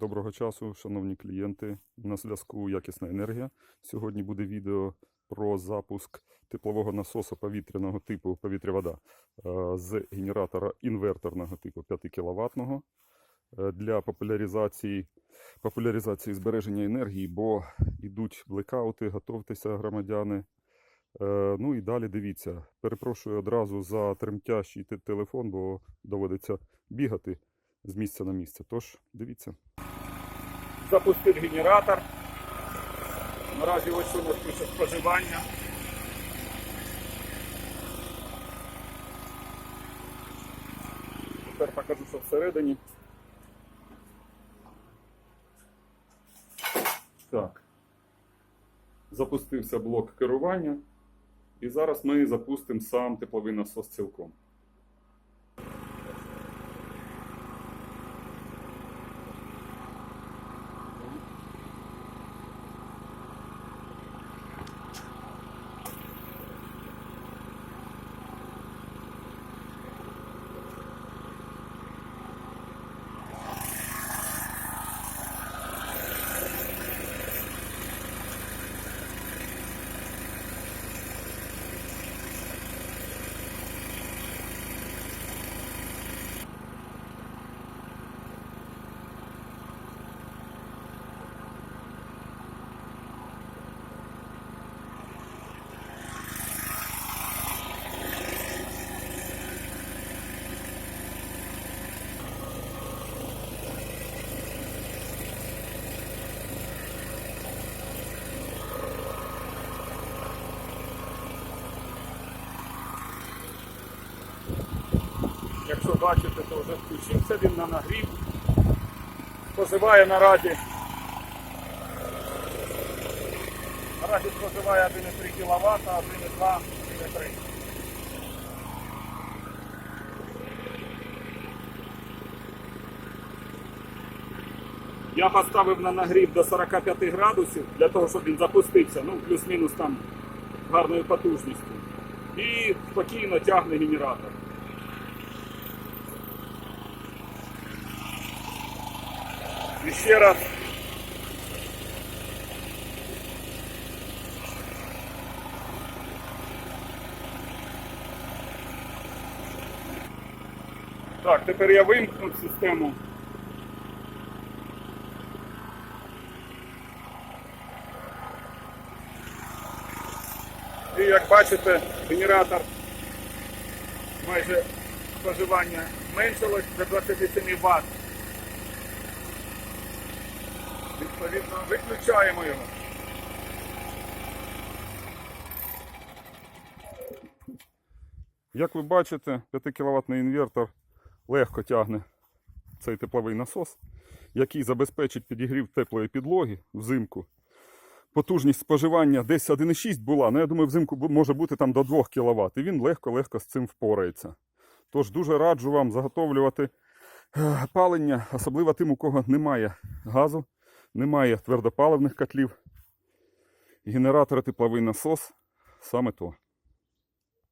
Доброго часу, шановні клієнти. На зв'язку якісна енергія. Сьогодні буде відео про запуск теплового насосу повітряного типу повітря-вода е, з генератора інверторного типу 5 кВт для популяризації, популяризації збереження енергії, бо йдуть блекаути, готовтеся, громадяни. Е, Ну і далі дивіться. Перепрошую одразу за тремтящий телефон, бо доводиться бігати з місця на місце. Тож дивіться. Запустив генератор. Наразі ось у нас пише споживання. Тепер покажу, що всередині. Так. Запустився блок керування. І зараз ми запустимо сам тепловий насос цілком. Якщо бачите, то вже включився він на нагрів. Споживає наразі. Наразі споживає 1,3 кВт, 1,2, 1,3. Я поставив на нагрів до 45 градусів для того, щоб він запустився, ну плюс-мінус там гарною потужністю. І спокійно тягне генератор. І ще раз. Так, тепер я вимкну систему. І як бачите, генератор майже споживання зменшилось до 27 Вт. Відповідно, виключаємо його. Як ви бачите, 5 кВт інвертор легко тягне цей тепловий насос, який забезпечить підігрів теплої підлоги взимку. Потужність споживання десь 1,6 була, але я думаю, взимку може бути там до 2 кВт. І він легко-легко з цим впорається. Тож дуже раджу вам заготовлювати е, палення, особливо тим, у кого немає газу, немає твердопаливних котлів. Генератори тепловий насос саме то.